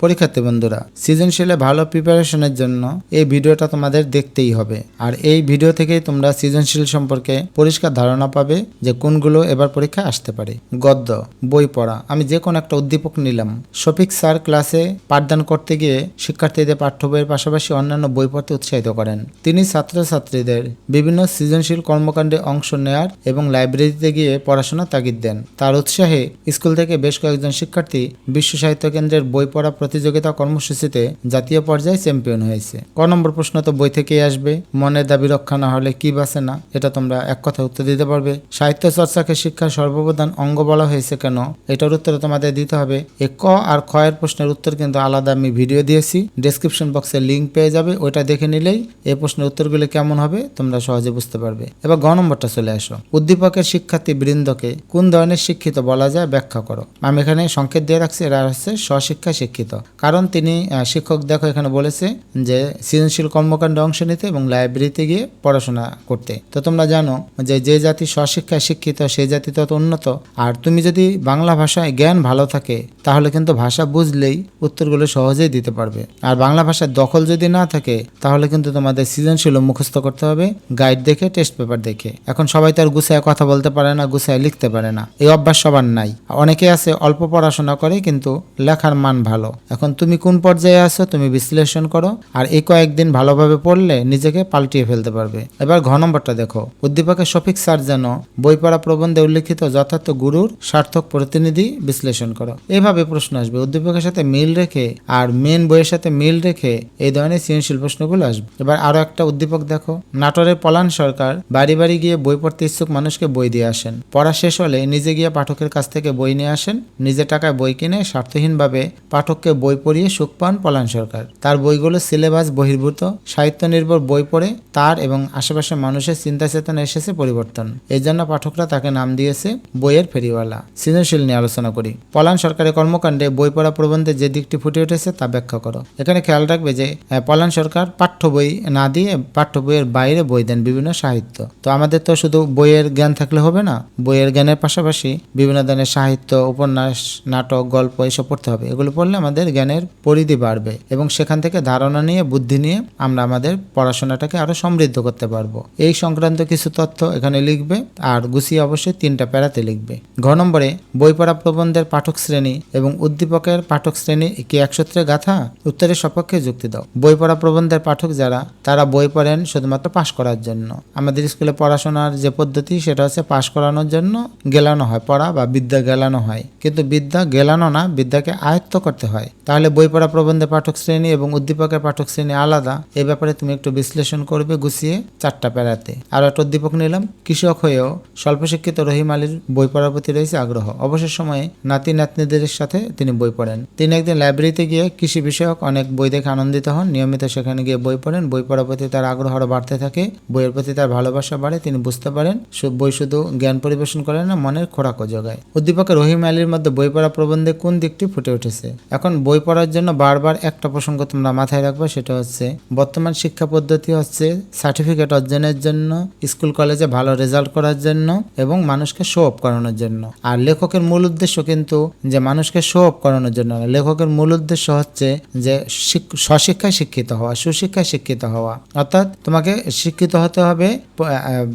পরীক্ষার্থী বন্ধুরা, সৃজনশীলে ভালো প্রিপারেশনের জন্য এই ভিডিওটা তোমাদের দেখতেই হবে। আর এই ভিডিও থেকেই তোমরা সৃজনশীল সম্পর্কে পরিষ্কার ধারণা পাবে যে কোনগুলো এবার পরীক্ষায় আসতে পারে। গদ্য, বই পড়া, আমি যে কোনো একটা উদ্দীপক নিলাম। শফিক স্যার ক্লাসে পাঠদান করতে গিয়ে শিক্ষার্থীদের পাঠ্য বইয়ের পাশাপাশি অন্যান্য বই পড়তে উৎসাহিত করেন। তিনি ছাত্রছাত্রীদের বিভিন্ন সৃজনশীল কর্মকাণ্ডে অংশ নেয়ার এবং লাইব্রেরিতে গিয়ে পড়াশোনা তাগিদ দেন। তার উৎসাহে স্কুল থেকে বেশ কয়েকজন শিক্ষার্থী বিশ্ব সাহিত্য কেন্দ্রের বই পড়া প্রতিযোগিতা কর্মসূচিতে জাতীয় পর্যায়ে চ্যাম্পিয়ন হয়েছে। ক নম্বর প্রশ্ন তো বই থেকেই আসবে, মনের দাবি রক্ষা না হলে কি বাসে না? এটা তোমরা এক কথা উত্তর দিতে পারবে। সাহিত্য চর্চাকে শিক্ষার সর্বপ্রধান অঙ্গ বলা হয়েছে কেন? এটার উত্তর তোমাদের দিতে হবে। এ ক আর খ এর প্রশ্নের উত্তর কিন্তু আলাদা, আমি ভিডিও দিয়েছি। ডেসক্রিপশন বক্সে লিঙ্ক পেয়ে যাবে, ওইটা দেখে নিলেই এই প্রশ্নের উত্তরগুলো কেমন হবে তোমরা সহজে বুঝতে পারবে। এবার গ নম্বরটা চলে আসো। উদ্দীপকের শিক্ষার্থী বৃন্দকে কোন ধরনের শিক্ষিত বলা যায় ব্যাখ্যা করো। আমি এখানে সংকেত দিয়ে রাখছি, এরা হচ্ছে স্বশিক্ষা শিক্ষিত কারণ তিনি শিক্ষক দেখো এখানে বলেছে যে, সৃজনশীল কর্মকাণ্ডে অংশ নিতে এবং লাইব্রেরিতে গিয়ে পড়াশোনা করতে। তো তোমরা জানো যে যে জাতি স্বশিক্ষায় শিক্ষিত সেই জাতি তত উন্নত। আর তুমি যদি বাংলা ভাষায় জ্ঞান ভালো থাকে, তাহলে কিন্তু ভাষা বুঝলেই উত্তরগুলো সহজেই দিতে পারবে। আর বাংলা ভাষার দখল যদি না থাকে, তাহলে কিন্তু তোমাদের সৃজনশীল মুখস্থ করতে হবে, গাইড দেখে, টেস্ট পেপার দেখে। এখন সবাই তার গুছায় কথা বলতে পারে না, গুছায় লিখতে পারে না। এই অভ্যাস সবার নাই। অনেকে আছে অল্প পড়াশোনা করে, কিন্তু লেখার মান ভালো। এখন তুমি কোন পর্যায়ে আছো, তুমি বিশ্লেষণ করো। আর এই কয়েকদিন ভালোভাবে পড়লে নিজেকে পাল্টিয়ে ফেলতে পারবে। এবার ঘ নম্বরটা দেখো। উদ্দীপকের সফিক স্যার যেন বই পড়া প্রবন্ধে উল্লেখিত যথার্থ গুরুর সার্থক প্রতিনিধি বিশ্লেষণ করো। এভাবে প্রশ্ন আসবে। উদ্দীপকের সাথে মিল রেখে আর মেন বইয়ের সাথে মিল রেখে এই ধরনের সৃজনশীল প্রশ্নগুলো আসবে। এবার আরও একটা উদ্দীপক দেখো। নাটোরের পলান সরকার বাড়ি বাড়ি গিয়ে বই পড়তে ইচ্ছুক মানুষকে বই দিয়ে আসেন। পড়া শেষ হলে নিজে গিয়ে পাঠকের কাছ থেকে বই নিয়ে আসেন। নিজের টাকায় বই কিনে স্বার্থহীনভাবে পাঠককে বই পড়িয়ে সুখ পান পলান সরকার। তার বইগুলো সিলেবাস বহির্ভূত সাহিত্য নির্ভর বই পড়ে তার এবং আশেপাশের মানুষের চিন্তা চেতনা এসেছে পরিবর্তন। এই জন্য পাঠকরা তাকে নাম দিয়েছে বইয়ের ফেরিওয়ালা। সৃজনশীল নিয়ে আলোচনা করি। পলান সরকারের কর্মকাণ্ডে বই পড়া প্রবন্ধে যে দিকটি ফুটে উঠেছে তা ব্যাখ্যা করো। এখানে খেয়াল রাখবে যে পলান সরকার পাঠ্য বই না দিয়ে পাঠ্য বইয়ের বাইরে বই দেন বিভিন্ন সাহিত্য। তো আমাদের তো শুধু বইয়ের জ্ঞান থাকলে হবে না, বইয়ের জ্ঞানের পাশাপাশি বিভিন্ন ধরনের সাহিত্য, উপন্যাস, নাটক, গল্প এসব পড়তে হবে। এগুলো পড়লে আমাদের জ্ঞানের পরিধি বাড়বে এবং সেখান থেকে ধারণা নিয়ে, বুদ্ধি নিয়ে আমরা আমাদের পড়াশোনাটাকে আরও সমৃদ্ধ করতে পারব। এই সংক্রান্ত কিছু তথ্য এখানে লিখবে আর গুছিয়ে অবশ্যই তিনটা প্যারাতে লিখবে। ঘ নম্বরে বই পড়া প্রবন্ধের পাঠক শ্রেণি এবং উদ্দীপকের পাঠক শ্রেণি কি একসূত্রে গাথা? উত্তরের সপক্ষে যুক্তি দাও। বই পড়া প্রবন্ধের পাঠক যারা, তারা বই পড়েন শুধুমাত্র পাশ করার জন্য। আমাদের স্কুলে পড়াশোনার যে পদ্ধতি, সেটা হচ্ছে পাশ করানোর জন্য গেলানো হয়, পড়া বা বিদ্যা গেলানো হয়। কিন্তু বিদ্যা গেলানো না, বিদ্যাকে আয়ত্ত করতে হয়। তাহলে বই পড়া প্রবন্ধে পাঠক শ্রেণি এবং উদ্দীপকের পাঠক শ্রেণি আলাদা। এ ব্যাপারে তুমি একটু বিশ্লেষণ করবে গুছিয়ে চারটা প্যারাতে। আর একটা উদ্দীপক নিলাম। কৃষক হয়েও স্বল্প শিক্ষিত রহিম আলীর বই পড়ার প্রতি রয়েছে আগ্রহ। অবসর সময়ে নাতি নাতনিদের সাথে তিনি বই পড়েন। তিনি একদিন লাইব্রেরিতে গিয়ে কৃষি বিষয়ক অনেক বই দেখে আনন্দিত হন। নিয়মিত সেখানে গিয়ে বই পড়েন। বই পড়ার প্রতি তার আগ্রহ আরও বাড়তে থাকে। বইয়ের প্রতি তার ভালোবাসা বাড়ে। তিনি বুঝতে পারেন বই শুধু জ্ঞান পরিবেশন করে না, মনের খোরাকও যোগায়। উদ্দীপকের রহিম আলীর মধ্যে বই পড়া প্রবন্ধে কোন দিকটি ফুটে উঠেছে? এখন বই পড়ার জন্য বারবার একটা প্রসঙ্গ তোমরা মাথায় রাখবে, সেটা হচ্ছে বর্তমান শিক্ষা পদ্ধতি হচ্ছে সার্টিফিকেট অর্জনের জন্য, স্কুল, কলেজে ভালো রেজাল্ট করার জন্য এবং মানুষকে শো অফ করানোর জন্য। আর লেখকের মূল উদ্দেশ্য কিন্তু যে মানুষকে শো অফ করানোর জন্য লেখকের মূল উদ্দেশ্য হচ্ছে যে শিক- স্বশিক্ষায় শিক্ষিত হওয়া, সুশিক্ষায় শিক্ষিত হওয়া। অর্থাৎ তোমাকে শিক্ষিত হতে হবে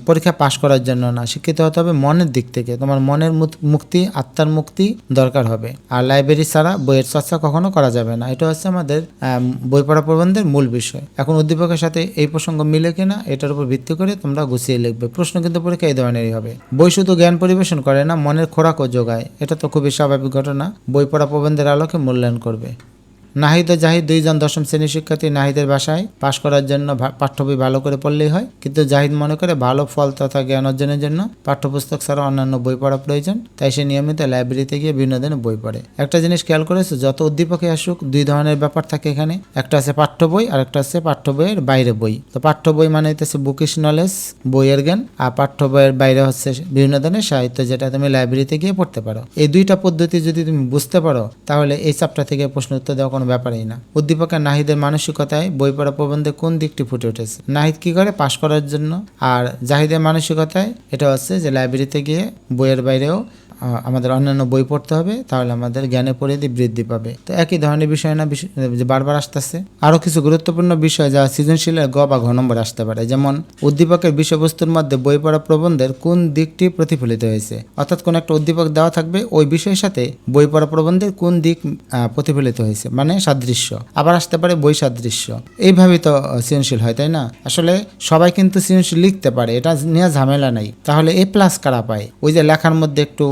পরীক্ষা পাশ করার জন্য না। শিক্ষিত হতে হবে মনের দিক থেকে। তোমার মনের মুক্তি, আত্মার মুক্তি দরকার হবে। আর লাইব্রেরি ছাড়া বইয়ের চর্চা কখনো করা যাবে না। এটা হচ্ছে আমাদের বই পড়া প্রবন্ধের মূল বিষয়। এখন উদ্দীপকের সাথে এই প্রসঙ্গ মিলে কিনা, এটার উপর ভিত্তি করে তোমরা গুছিয়ে লিখবে। প্রশ্ন কিন্তু পরীক্ষা এই ধরনেরই হবে। বই শুধু জ্ঞান পরিবেশন করে না, মনের খোরাকও যোগায়। এটা তো খুবই স্বাভাবিক ঘটনা। বই পড়া প্রবন্ধের আলোকে মূল্যায়ন করবে। নাহিদ ও জাহিদ দুইজন দশম শ্রেণির শিক্ষার্থী নাহিদের বাসায় পাশ করার জন্য পাঠ্য বই ভালো করে পড়লেই হয়। কিন্তু জাহিদ মনে করে ভালো ফল তথা জ্ঞান অর্জনের জন্য পাঠ্যপুস্তক ছাড়া অন্যান্য বই পড়া প্রয়োজন, তাই সে নিয়মিত লাইব্রেরিতে গিয়ে বিভিন্ন বিনোদনে বই পড়ে। একটা জিনিস খেয়াল করেছে, যত উদ্দীপকে আসুক, দুই ধরনের ব্যাপার থাকে এখানে। একটা আছে পাঠ্য বই আর একটা আছে পাঠ্য বইয়ের বাইরে বই। তো পাঠ্য বই মানে হচ্ছে বুকিশ নলেজ বইয়ের জ্ঞান, আর পাঠ্য বইয়ের বাইরে হচ্ছে বিভিন্ন ধরনের সাহিত্য, যেটা তুমি লাইব্রেরিতে গিয়ে পড়তে পারো। এই দুইটা পদ্ধতি যদি তুমি বুঝতে পারো, তাহলে এই চাপটা থেকে প্রশ্ন উত্তর দেওয়া কোনো ব্যাপারই না। উদ্দীপকের নাহিদের মানসিকতায় বই পড়া প্রবন্ধে কোন দিকটি ফুটে উঠেছে? নাহিদ কি করে পাশ করার জন্য? আর জাহিদের মানসিকতায় এটা হচ্ছে যে লাইব্রেরিতে গিয়ে বইয়ের বাইরেও আমাদের অন্যান্য বই পড়তে হবে, তাহলে আমাদের জ্ঞানের পরিধি বৃদ্ধি পাবে। তো একই ধরনের বিষয় না যে বারবার আসতেছে। আরও কিছু গুরুত্বপূর্ণ বিষয় যা সৃজনশীলের গ বা ঘ নম্বর আসতে পারে, যেমন উদ্দীপকের বিষয়বস্তুর মধ্যে বই পড়া প্রবন্ধের কোন দিকটি প্রতিফলিত হয়েছে। অর্থাৎ কোন একটা উদ্দীপক দেওয়া থাকবে, ওই বিষয়ের সাথে বই পড়া প্রবন্ধের কোন দিক প্রতিফলিত হয়েছে মানে সাদৃশ্য। আবার আসতে পারে বই সাদৃশ্য। এইভাবেই তো সৃজনশীল হয়, তাই না? আসলে সবাই কিন্তু সৃজনশীল লিখতে পারে, এটা নিয়ে ঝামেলা নাই। তাহলে এ প্লাস কারা পায়? ওই যে লেখার মধ্যে একটু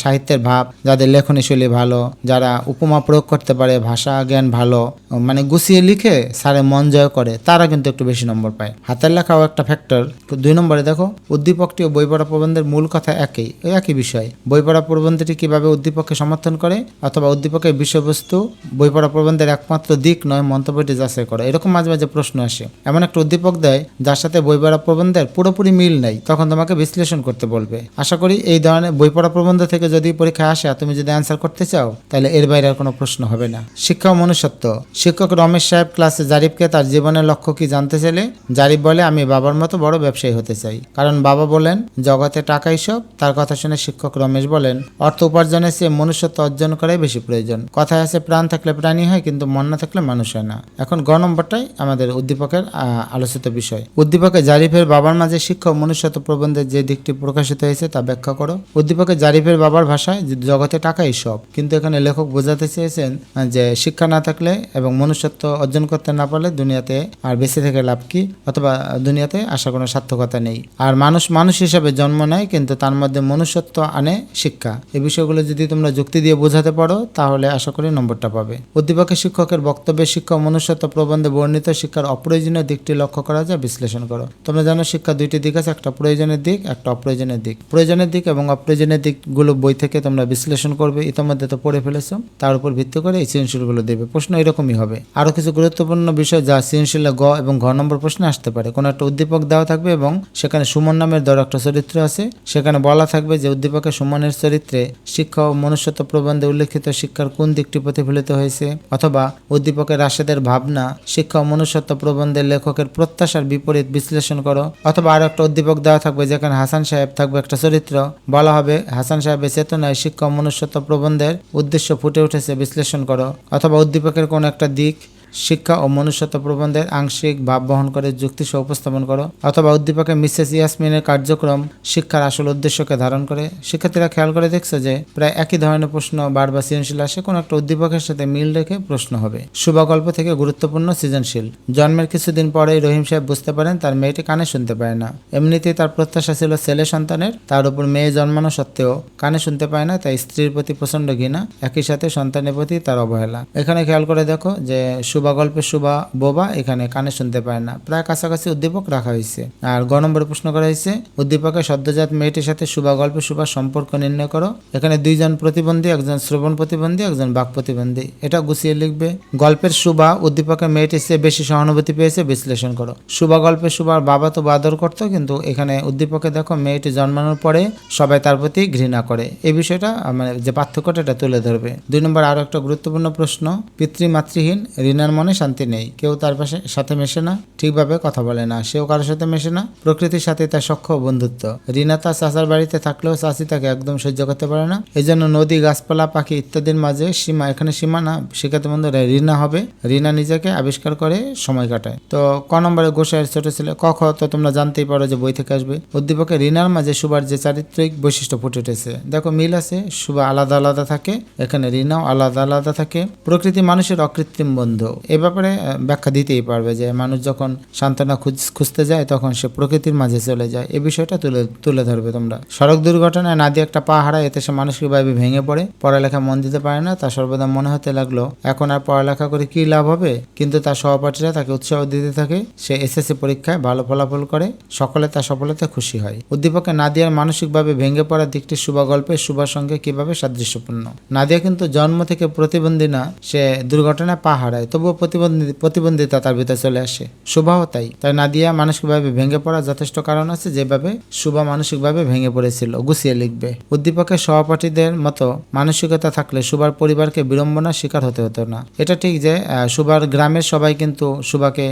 সাহিত্যের ভাব, যাদের লেখনী শৈলী ভালো, যারা উপমা প্রয়োগ করতে পারে, ভাষা জ্ঞান ভালো মানে গুছিয়ে লিখে সারে মন জয় করে, তারা কিন্তু একটু বেশি নম্বর পায়। হাতের লেখাও একটা ফ্যাক্টর দুই নম্বরে দেখো, উদ্দীপকটি ও বই পড়া প্রবন্ধের মূল কথা একই ওই একই বিষয়। বই পড়া প্রবন্ধটি কীভাবে উদ্দীপককে সমর্থন করে, অথবা উদ্দীপকের বিষয়বস্তু বই পড়া প্রবন্ধের একমাত্র দিক নয়, মন্তব্যটি যাচাই করে। এরকম মাঝে মাঝে প্রশ্ন আসে। এমন একটা উদ্দীপক দেয়, যার সাথে বই পড়া প্রবন্ধের পুরোপুরি মিল নেই, তখন তোমাকে বিশ্লেষণ করতে বলবে। আশা করি এই ধরনের বই পড়া প্রবন্ধ থেকে যদি পরীক্ষায় আসে তুমি যদি অ্যান্সার করতে চাও, তাহলে এর বাইরে আর কোনো প্রশ্ন হবে না। শিক্ষা মনুষ্যত্ব। শিক্ষক রমেশ সাহেব ক্লাসে জারিফকে তার জীবনের লক্ষ্য কি জানতে চাইলে, জারিফ বলে, আমি বাবার মতো বড় ব্যবসায়ী হতে চাই। কারণ বাবা বলেন, জগতে টাকাই সব। তার কথা শুনে শিক্ষক রমেশ বলেন, অর্থ উপার্জনের চেয়ে মনুষ্যত্ব অর্জন করাই বেশি প্রয়োজন। কথায় আছে, প্রাণ থাকলে প্রাণী হয়, কিন্তু মন না থাকলে মানুষ হয় না। এখন গ নম্বরটাই আমাদের উদ্দীপকের আলোচিত বিষয়। উদ্দীপকে জারিফের বাবার মাঝে শিক্ষক মনুষ্যত্ব প্রবন্ধের যে দিকটি প্রকাশিত হয়েছে তা ব্যাখ্যা করো। উদ্দীপকে জারিফের বাবার ভাষায় জগতে টাকাই সব। কিন্তু এখানে লেখক বোঝাতে চেয়েছেন যে শিক্ষা না থাকলে এবং মনুষ্যত্ব অর্জন করতে না পারলে দুনিয়াতে আর বেঁচে থেকে লাভ কি? অথবা দুনিয়াতে আসা কোনো সার্থকতা নেই। আর মানুষ মানুষ হিসাবে জন্ম নেয়, কিন্তু তার মধ্যে মনুষ্যত্ব আনে শিক্ষা। এই বিষয়গুলো যদি তোমরা যুক্তি দিয়ে বোঝাতে পারো, তাহলে আশা করি নম্বরটা পাবে। উদ্দীপকের শিক্ষকের বক্তব্যে শিক্ষা মনুষ্যত্ব প্রবন্ধে বর্ণিত শিক্ষার অপ্রয়োজনীয় দিকটি লক্ষ্য করা যায়, বিশ্লেষণ করো। তোমরা জানো শিক্ষা দুইটি দিক আছে, একটা প্রয়োজনের দিক, একটা অপ্রয়োজনের দিক। প্রয়োজনের দিক এবং অপ্রয়োজনের দিকগুলো বই থেকে তোমরা বিশ্লেষণ করবে, ইতিমধ্যে তো পড়ে ফেলেছো। তার উপর ভিত্তি করে এই সৃজনশীলগুলো দেবে। প্রশ্ন এরকমই হবে। আরও কিছু গুরুত্বপূর্ণ বিষয় যা সৃজনশীলে গ এবং ঘ নম্বর প্রশ্নে আসতে পারে। কোনো একটা উদ্দীপক দেওয়া থাকবে এবং সেখানে সুমন নামের ধরো একটা চরিত্র আছে। সেখানে বলা থাকবে যে উদ্দীপকের সুমনের চরিত্রে শিক্ষা ও মনুষ্যত্ব প্রবন্ধে উল্লেখিত শিক্ষার কোন দিকটি প্রতিফলিত হয়েছে? অথবা উদ্দীপকের রাশেদের ভাবনা, শিক্ষা ও মনুষ্যত্ব প্রবন্ধের লেখকের প্রত্যাশার বিপরীত বিশ্লেষণ করো। অথবা আরও একটা উদ্দীপক দেওয়া থাকবে যেখানে হাসান সাহেব থাকবে একটা চরিত্র। বলা হবে হাসান সাহেবের চেতনায় শিক্ষা মনুষ্যত্ব প্রবন্ধের উদ্দেশ্য ফুটে উঠেছে, বিশ্লেষণ করো। অথবা উদ্দীপকের কোন একটা দিক। শিক্ষা ও মনুষ্যত্ব প্রবন্ধের আংশিক ভাব বহন করে যুক্তি সহ উপস্থাপন করো। অথবা উদ্দীপকে মিসেস ইয়াসমিনের কার্যক্রম শিক্ষার আসল উদ্দেশ্যকে ধারণ করে। শিক্ষার্থীরা খেয়াল করে দেখছে যে, প্রায় একই ধরনের প্রশ্ন বারবার সৃজনশীল আসে, কোনো একটা উদ্দীপকের সাথে মিল রেখে প্রশ্ন হবে। শুভগল্প থেকে গুরুত্বপূর্ণ সৃজনশীল। জন্মের কিছুদিন পরেই রহিম সাহেব বুঝতে পারেন তার মেয়েটি কানে শুনতে পায় না। এমনিতেই তার প্রত্যাশা ছিল ছেলে সন্তানের, তার উপর মেয়ে জন্মানো সত্ত্বেও কানে শুনতে পায় না, তাই স্ত্রীর প্রতি প্রচণ্ড ঘৃণা, একই সাথে সন্তানের প্রতি তার অবহেলা। এখানে খেয়াল করে দেখো যে, শুভা গল্পে শুভা বোবা এখানে কানে শুনতে পায় না। প্রায় কাছাকাছি উদ্দীপক রাখা হয়েছে। আর গ নম্বরে প্রশ্ন করা হয়েছে, উদ্দীপকের সদ্যজাত মেয়েটির সাথে শুভা গল্পে শুভা সম্পর্ক নির্ণয় করো। এখানে দুইজন প্রতিবন্ধী, একজন শ্রবণ প্রতিবন্ধী, একজন বাক প্রতিবন্ধী। এটা গুছিয়ে লিখবে, গল্পের শুভা উদ্দীপকের মেয়েটির চেয়ে বেশি সহানুভূতি পেয়েছে, বিশ্লেষণ করো। শুভা গল্পে শুভার বাবা তো বাদর করতো, কিন্তু এখানে উদ্দীপকে দেখো মেয়েটি জন্মানোর পরে সবাই তার প্রতি ঘৃণা করে। এই বিষয়টা মানে যে পার্থক্যটা, এটা তুলে ধরবে। দুই নম্বর আরও একটা গুরুত্বপূর্ণ প্রশ্ন, পিতৃমাতৃহীন রিনার মনে শান্তি নেই। কেউ তার পাশে, সাথে মেশে না, ঠিকভাবে কথা বলে না। সেও কারোর সাথে মেশে না। প্রকৃতির সাথে তার সখ্য বন্ধুত্ব। রিনা তার চাচার বাড়িতে থাকলেও চাচি তাকে একদম সহ্য করতে পারে না। এই জন্য নদী, গাছপালা, পাখি ইত্যাদির মাঝে সীমা, এখানে সীমা না, শিক্ষার্থী বন্ধুরা, রিনা হবে। রিনা নিজেকে আবিষ্কার করে সময় কাটায়। তো ক নম্বরে গোসাইয়ের ছোট ছেলে ক তো তোমরা জানতেই পারো যে বই থেকে আসবে। উদ্দীপকে রিনার মাঝে সুবার যে চারিত্রিক বৈশিষ্ট্য ফুটে উঠেছে। দেখো, মিল আছে, সুবা আলাদা আলাদা থাকে, এখানে রিনাও আলাদা আলাদা থাকে। প্রকৃতি মানুষের অকৃত্রিম বন্ধু। এ ব্যাপারে ব্যাখ্যা দিতেই পারবে যে মানুষ যখন সান্ত্বনা খুঁজ- খুঁজতে যায় তখন সে প্রকৃতির মাঝে চলে যায়। এ বিষয়টা তুলে তুলে ধরবে তোমরা। সড়ক দুর্ঘটনায় নাদি একটা পা হারায় এতে সে মানসিকভাবে ভেঙে পড়ে। পড়ালেখা মন দিতে পারে না, তা সর্বদা মনে হতে লাগল, এখন আর পড়ালেখা করে কি লাভ হবে? কিন্তু তার সহপাঠীরা তাকে উৎসাহ দিতে থাকে, সে এসএসসি পরীক্ষায় ভালো ফলাফল করে, সকলে তার সফলতা খুশি হয়। উদ্দীপকে নাদিয়ার মানসিকভাবে ভেঙে পড়ার দিকটি শুভা গল্পের শুভার সঙ্গে কীভাবে সাদৃশ্যপূর্ণ? নাদিয়া কিন্তু জন্ম থেকে প্রতিবন্ধী না, সে দুর্ঘটনায় পা হারায়। তবুও প্রতিবন্ধী, প্রতিবন্ধিতা তার ভিতরে চলে আসে। শুভাও তাই। তাই নাদিয়া মানসিকভাবে ভেঙে পড়ার যথেষ্ট কারণ আছে যেভাবে শুভা মানসিকভাবে ভেঙে পড়েছিল। গুছিয়ে লিখবে, উদ্দীপকের সহপাঠীদের মতো মানসিকতা থাকলে সুভার পরিবারকে বিড়ম্বনার শিকার হতে হতো না। এটা ঠিক যে সুভার গ্রামের সবাই কিন্তু সুভাকে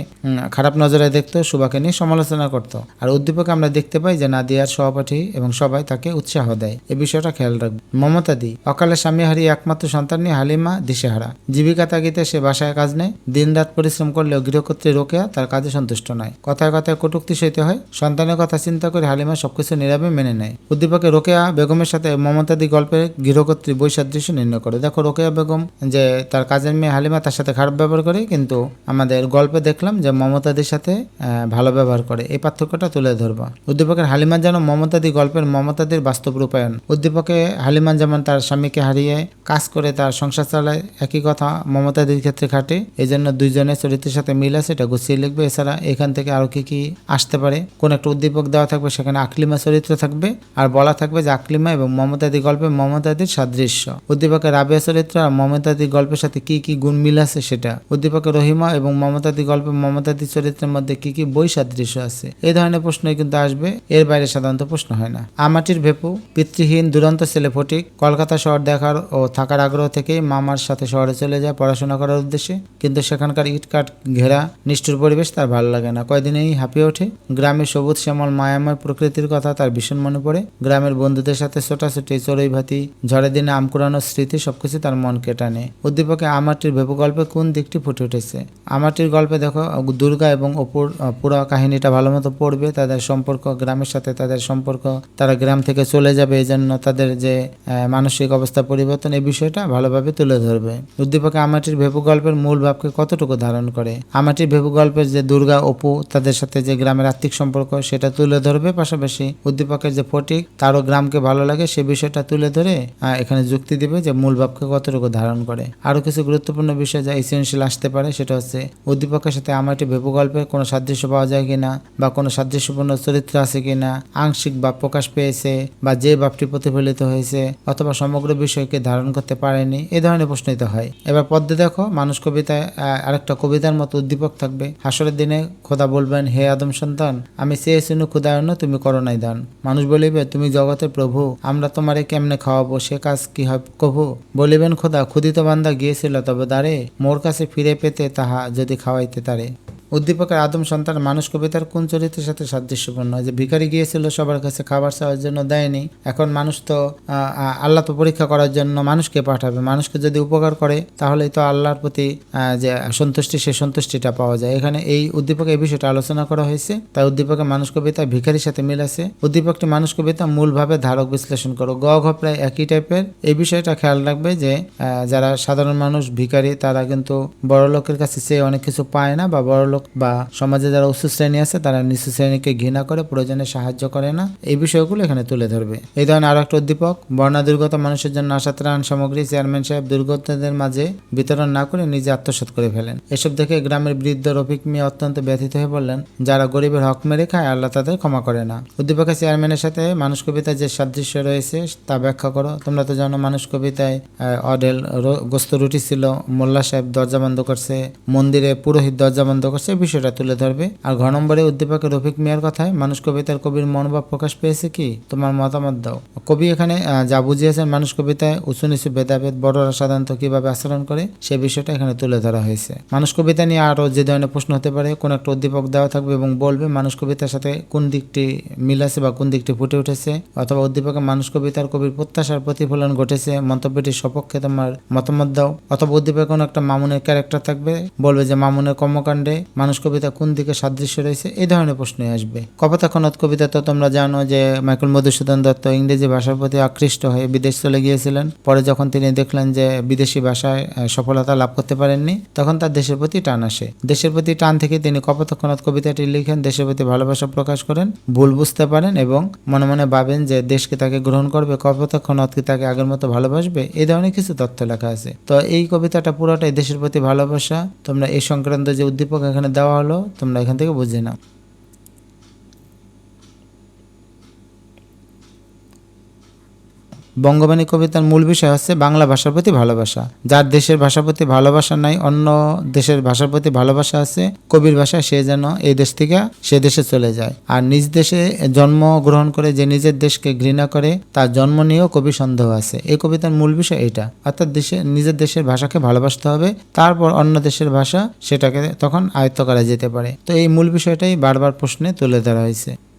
খারাপ নজরে দেখতো সুভাকে নিয়ে সমালোচনা করত। আর উদ্দীপকে আমরা দেখতে পাই যে নাদিয়ার সহপাঠী এবং সবাই তাকে উৎসাহ দেয়। এ বিষয়টা খেয়াল রাখবে। মমতা দি, অকালে স্বামী হারিয়ে একমাত্র সন্তান নিয়ে হালিমা দিশেহারা। জীবিকা তাগিতে সে বাসায় কাজ নেয় দিনরাত পরিশ্রম করলেও গৃহকর্ত্রী রোকেয়া, তার কাজে সন্তুষ্ট নয়। কথায় কথায় কটুক্তি সইতে হয়, সন্তানের কথা চিন্তা করে হালিমা সবকিছু নীরবে মেনে নেয়। উদ্দীপকে রোকেয়া বেগমের সাথে মমতাদি গল্পে গৃহকর্ত্রী বৈসাদৃশ্য নির্ণয় করে। দেখো রোকেয়া বেগম, যে তার কাজের মেয়ে হালিমা তার সাথে খারাপ ব্যবহার করে, কিন্তু আমাদের গল্পে দেখলাম যে মমতাদির সাথে ভালো ব্যবহার করে। এই পার্থক্যটা তুলে ধরবা। উদ্দীপকের হালিমা যেন মমতাদি গল্পের মমতাদির বাস্তব রূপায়ণ। উদ্দীপকে হালিমা যেমন তার স্বামীকে হারিয়ে কাজ করে তার সংসার চালায়, একই কথা মমতাদির ক্ষেত্রে খাটে এই জন্য দুইজনের চরিত্রের সাথে মিল আছে, এটা গুছিয়ে লিখবে। এছাড়া এখান থেকে আরও কি কি আসতে পারে? কোন একটা উদ্দীপক দেওয়া থাকবে, সেখানে আকলিমা চরিত্র থাকবে। আর বলা থাকবে যে আকলিমা এবং মমতাদি গল্পে মমতাদির সাদৃশ্য। উদ্দীপকের রাবিয়া চরিত্র আর মমতাদি গল্পের সাথে কি কি গুণ মিল আছে সেটা। উদ্দীপকের রহিমা এবং মমতাদি গল্পে মমতাদি চরিত্রের মধ্যে কি কি বই সাদৃশ্য আছে? এই ধরনের প্রশ্নই কিন্তু আসবে। এর বাইরে সাধারণত প্রশ্ন হয় না। আমাটির ভেপু, পিতৃহীন দুরন্ত ছেলে ফটিক, কলকাতা শহর দেখার ও থাকার আগ্রহ থেকেই মামার সাথে শহরে চলে যায় পড়াশোনা করার উদ্দেশ্যে। কিন্তু সেখানকার ইটকাট ঘেরা নিষ্ঠুর পরিবেশ তার ভালো লাগে না। কয়দিনেই হাঁপিয়ে ওঠে? গ্রামের সবুজ শ্যামল মায়াময় প্রকৃতির কথা তার ভীষণ মনে পড়ে। গ্রামের বন্ধুদের সাথে ছোটাছুটি চড়ুই ভাতি ঝড়ের দিনে আম কুড়ানোর স্মৃতি সবকিছু তার মন কেটানে উদ্দীপকে আমাটির ভেপু গল্পে কোন দিকটি ফুটে উঠেছে? আমাটির গল্পে দেখো, দুর্গা এবং অপুর, পুরো কাহিনীটা ভালো মতো পড়বে। তাদের সম্পর্ক, গ্রামের সাথে তাদের সম্পর্ক, তারা গ্রাম থেকে চলে যাবে এই জন্য তাদের যে মানসিক অবস্থা পরিবর্তন, এই বিষয়টা ভালোভাবে তুলে ধরবে। উদ্দীপকে আমাটির ভেপু গল্পের মূল ভাবকে কতটুকু ধারণ করে? আমাটির ভেপু গল্পের যে দুর্গা অপু, তাদের সাথে যে গ্রামের আর্থিক সম্পর্ক, সেটা তুলে ধরবে পাশাপাশি উদ্দীপকের যে ফটিক, তারও গ্রামকে ভালো লাগে সে বিষয়টা তুলে ধরে এখানে যুক্তি দিবে যে মূল ভাবকে কতটুকু ধারণ করে। আরও কিছু গুরুত্বপূর্ণ বিষয় যা ইসেনশিয়াল আসতে পারে, সেটা হচ্ছে উদ্দীপকের সাথে আমাটি ভেপু গল্পের কোনো সাদৃশ্য পাওয়া যায় কিনা বা কোনো সাদৃশ্যপূর্ণ চরিত্র আছে কিনা, আংশিক ভাব প্রকাশ পেয়েছে বা যে ভাবটি প্রতিফলিত হয়েছে অথবা সমগ্র বিষয়কে ধারণ করতে পারেনি এই ধরনের প্রশ্নিত হয়। এবার পদ্মে দেখো, মানুষ কবিতায় আরেকটা কবিতার মতো উদ্দীপক থাকবে। হাসরের দিনে খোদা বলবেন, হে আদম সন্তান, আমি চেয়েছিনু ক্ষুদায়ন তুমি করো নাই দান। মানুষ বলিবে, তুমি জগতের প্রভু, আমরা তোমারে কেমনে খাওয়াবো? সে কাজ কি হয় কভু? বলিবেন, খোদা ক্ষুদিত বান্দা গিয়েছিল তবে দাঁড়ে মোর কাছে ফিরে পেতে তাহা যদি খাওয়াইতে তারে। উদ্দীপকের আদম সন্তান মানুষ কবিতার কোন চরিত্রের সাথে সাদৃশ্যপূর্ণ? যে ভিখারি গিয়েছিল সবার কাছে খাবার চাওয়ার জন্য, দেয়নি। এখন মানুষ তো আল্লাহ তো পরীক্ষা করার জন্য মানুষকে পাঠাবে। মানুষকে যদি উপকার করে, তাহলেই তো আল্লাহর প্রতি যে সন্তুষ্টি সেই সন্তুষ্টিটা পাওয়া যায়। এখানে এই উদ্দীপকে এই বিষয়টা আলোচনা করা হয়েছে। তাই উদ্দীপকে মানুষ কবিতা ভিখারির সাথে মিল আছে। উদ্দীপকটি মানুষ কবিতা মূলভাবে ধারক বিশ্লেষণ করো। গ ঘ প্রায় একই টাইপের। এই বিষয়টা খেয়াল রাখবে যে যারা সাধারণ মানুষ ভিখারি, তারা কিন্তু বড় লোকের কাছে চেয়ে অনেক কিছু পায় না বা বড় বা সমাজে যারা উচ্চ শ্রেণি আছে, তারা নিচু শ্রেণীকে ঘৃণা করে, প্রয়োজনে সাহায্য করে না। এই বিষয়গুলো এখানে তুলে ধরবে। এই ধরনের আরও একটা উদ্দীপক, বর্ণা দুর্গত মানুষের জন্য আশা ত্রাণ সামগ্রী চেয়ারম্যান সাহেব দুর্গতদের মাঝে বিতরণ না করে নিজে আত্মসাৎ করে ফেলেন। এসব দেখে গ্রামের বৃদ্ধ রফিক মিয়া অত্যন্ত ব্যথিত হয়ে বললেন যারা গরিবের হক মেরে খায়, আল্লাহ তাদের ক্ষমা করে না। উদ্দীপকের চেয়ারম্যানের সাথে মানুষ কবিতায় যে সাদৃশ্য রয়েছে, তা ব্যাখ্যা করো। তোমরা তো জানো মানুষ কবিতায় অডেল গোস্ত রুটি ছিল, মোল্লা সাহেব দরজা বন্ধ করছে, মন্দিরে পুরোহিত দরজা বন্ধ করছে এই বিষয়টা তুলে ধরবে। আর ঘ নম্বরে উদ্দীপকের রফিক মিয়ার কথায়, মানুষ কবিতার কবির মনোভাব প্রকাশ পেয়েছে কি? তোমার মতামত দাও। কবি এখানে যা বুঝিয়েছেন মানুষ কবিতায়, উঁচু নিচু ভেদাভেদ, বড়রা সাধারণত কীভাবে আচরণ করে, সে বিষয়টা এখানে তুলে ধরা হয়েছে। মানুষ কবিতা নিয়ে আরও যে ধরনের প্রশ্ন হতে পারে, কোন একটা উদ্দীপক দেওয়া থাকবে এবং বলবে মানুষ কবিতার সাথে কোন দিকটি মিল আছে বা কোন দিকটি ফুটে উঠেছে, অথবা উদ্দীপকে মানুষ কবিতার কবির প্রত্যাশার প্রতিফলন ঘটেছে, মন্তব্যটির সপক্ষে তোমার মতামত দাও। অথবা উদ্দীপকে কোনো একটা মামুনের ক্যারেক্টার থাকবে, বলবে যে মামুনের কর্মকাণ্ডে মানুষ কবিতা কোন দিকে সাদৃশ্য রয়েছে? এই ধরনের প্রশ্নই আসবে। কপোতাক্ষণত কবিতা তো তোমরা জানো যে মাইকেল মধুসূদন দত্ত ইংরেজি ভাষার প্রতি আকৃষ্ট হয়ে বিদেশ চলে গিয়েছিলেন। পরে যখন তিনি দেখলেন যে বিদেশি ভাষায় সফলতা লাভ করতে পারেননি, তখন তার দেশের প্রতি টান আসে। দেশের প্রতি টান থেকে তিনি কপোতাক্ষণত কবিতাটি লিখেন, দেশের প্রতি ভালোবাসা প্রকাশ করেন, ভুল বুঝতে পারেন এবং মনে মনে ভাবেন যে দেশকে তাকে গ্রহণ করবে কপোতাক্ষণত কি তাকে আগের মতো ভালোবাসবে? এই ধরনের কিছু তথ্য লেখা আছে। তো এই কবিতাটা পুরোটাই দেশের প্রতি ভালোবাসা। তোমরা এই সংক্রান্ত যে উদ্দীপক এখানে দেওয়া হলো তোমরা এখান থেকে বুঝে নাও। বঙ্গবাণী কবিতার মূল বিষয় হচ্ছে বাংলা ভাষার প্রতি ভালোবাসা। যার দেশের ভাষার প্রতি ভালোবাসা নাই, অন্য দেশের ভাষার প্রতি ভালোবাসা আছে, কবির ভাষা সে যেন এই দেশ থেকে সে দেশে চলে যায়। আর নিজ দেশে জন্ম গ্রহণ করে যে নিজের দেশকে ঘৃণা করে, তার জন্ম নিয়েও কবি সন্দেহ আছে। এই কবিতার মূল বিষয় এটা অর্থাৎ দেশে, নিজের দেশের ভাষাকে ভালোবাসতে হবে, তারপর অন্য দেশের ভাষা সেটাকে তখন আয়ত্ত করা যেতে পারে। তো এই মূল বিষয়টাই বারবার প্রশ্নে তুলে ধরা হয়েছে।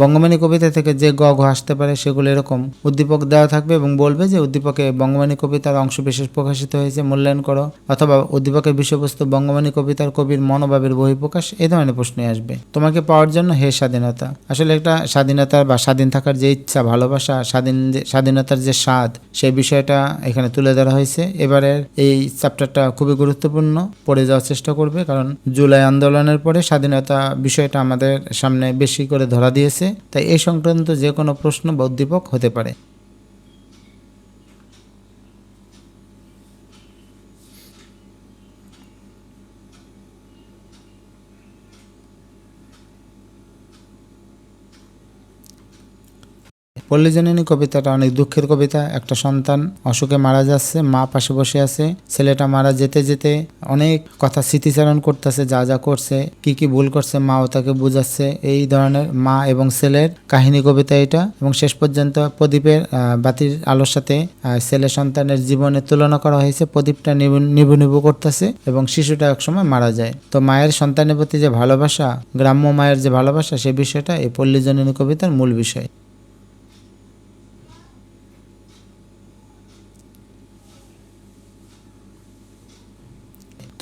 বঙ্গবাণী কবিতা থেকে যে গ ঘ আসতে পারে সেগুলো এরকম। উদ্দীপক দেওয়া থাকবে এবং বলবে যে উদ্দীপকে বঙ্গবাণী কবিতার অংশ বিশেষ প্রকাশিত হয়েছে, মূল্যায়ন করো। অথবা উদ্দীপকের বিষয়বস্তু বঙ্গবাণী কবিতার কবির মনোভাবের বহিঃপ্রকাশ এই ধরনের প্রশ্ন আসবে। তোমাকে পাওয়ার জন্য হে স্বাধীনতা। আসলে একটা স্বাধীনতা বা স্বাধীন থাকার যে ইচ্ছা, ভালোবাসা, স্বাধীন স্বাধীনতার যে স্বাদ, সেই বিষয়টা এখানে তুলে ধরা হয়েছে। এবারের এই চ্যাপ্টারটা খুবই গুরুত্বপূর্ণ, পড়ে যাওয়ার চেষ্টা করবে কারণ জুলাই আন্দোলনের পরে স্বাধীনতা বিষয়টা আমাদের সামনে বেশি করে ধরা দিয়েছে। তাই এ সংক্রান্ত যে কোনো প্রশ্ন বা উদ্দীপক হতে পারে। পল্লীজননী কবিতাটা, অনেক দুঃখের কবিতা। একটা সন্তান অসুখে মারা যাচ্ছে, মা পাশে বসে আছে, ছেলেটা মারা যেতে যেতে অনেক কথা স্মৃতিচারণ করতেছে, যা যা করছে, কি কি ভুল করছে, মাও তাকে বুঝাচ্ছে। এই ধরনের মা এবং ছেলের কাহিনী, কবিতা এটা। এবং শেষ পর্যন্ত প্রদীপের বাতির আলোর সাথে ছেলে সন্তানের জীবনে তুলনা করা হয়েছে। প্রদীপটা নিবু নিবু করতেছে এবং শিশুটা একসময় মারা যায়। তো মায়ের সন্তানের প্রতি যে ভালোবাসা, গ্রাম্য মায়ের যে ভালোবাসা, সে বিষয়টা এই পল্লীজননী কবিতার মূল বিষয়।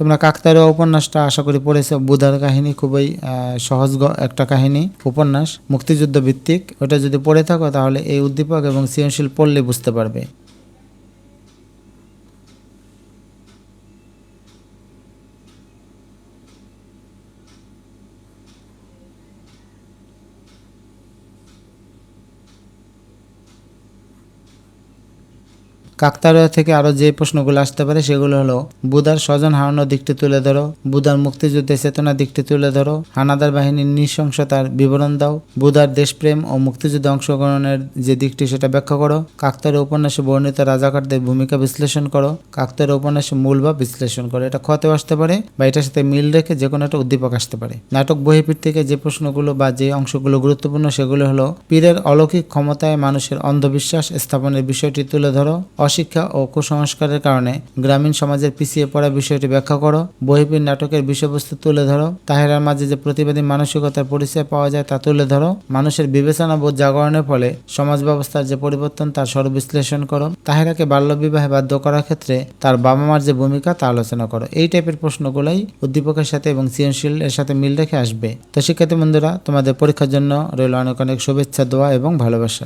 তোমরা কাকতারা উপন্যাসটা আশা করি পড়েছো। বুধার কাহিনী খুবই সহজ একটা কাহিনী, উপন্যাস, মুক্তিযুদ্ধ ভিত্তিক। ওটা যদি পড়ে থাকো তাহলে এই উদ্দীপক এবং সৃজনশীল পড়লে বুঝতে পারবে। কাকতাড়ুয়া থেকে আরও যে প্রশ্নগুলো আসতে পারে সেগুলো হলো, বুধার স্বজন হারানোর দিকটি তুলে ধরো, বুধার মুক্তিযুদ্ধের চেতনা দিকটি তুলে ধরো, হানাদার বাহিনীর নৃশংসতার বিবরণ দাও, বুধার দেশপ্রেম ও মুক্তিযুদ্ধে অংশগ্রহণের যে দিকটি সেটা ব্যাখ্যা করো কাকতাড়ুয়া উপন্যাসে বর্ণিত রাজাকারদের ভূমিকা বিশ্লেষণ করো কাকতাড়ুয়া উপন্যাসে মূল বা বিশ্লেষণ করো, এটা ক্ষতেও আসতে পারে বা এটার সাথে মিল রেখে যে কোনো একটা উদ্দীপক আসতে পারে। নাটক বহির্পিঠ থেকে যে প্রশ্নগুলো বা যে অংশগুলো গুরুত্বপূর্ণ সেগুলো হলো, পীরের অলৌকিক ক্ষমতায় মানুষের অন্ধবিশ্বাস স্থাপনের বিষয়টি তুলে ধরো অশিক্ষা ও কুসংস্কারের কারণে গ্রামীণ সমাজের পিছিয়ে পড়া বিষয়টি ব্যাখ্যা করো। বহির্পিঠ নাটকের বিষয়বস্তু তুলে ধরো। তাহেরার মাঝে যে প্রতিবাদী মানসিকতার পরিচয় পাওয়া যায় তা তুলে ধরো। মানুষের বিবেচনা বোধ জাগরণের ফলে সমাজ ব্যবস্থার যে পরিবর্তন তার সর্ববিশ্লেষণ করো। তাহেরাকে বাল্যবিবাহে বাধ্য করার ক্ষেত্রে তার বাবা মার যে ভূমিকা তা আলোচনা করো। এই টাইপের প্রশ্নগুলোই উদ্দীপকের সাথে এবং সৃজনশীল এর সাথে মিল রেখে আসবে। তো শিক্ষার্থী বন্ধুরা, তোমাদের পরীক্ষার জন্য রইল অনেক অনেক শুভেচ্ছা, দোয়া এবং ভালোবাসা।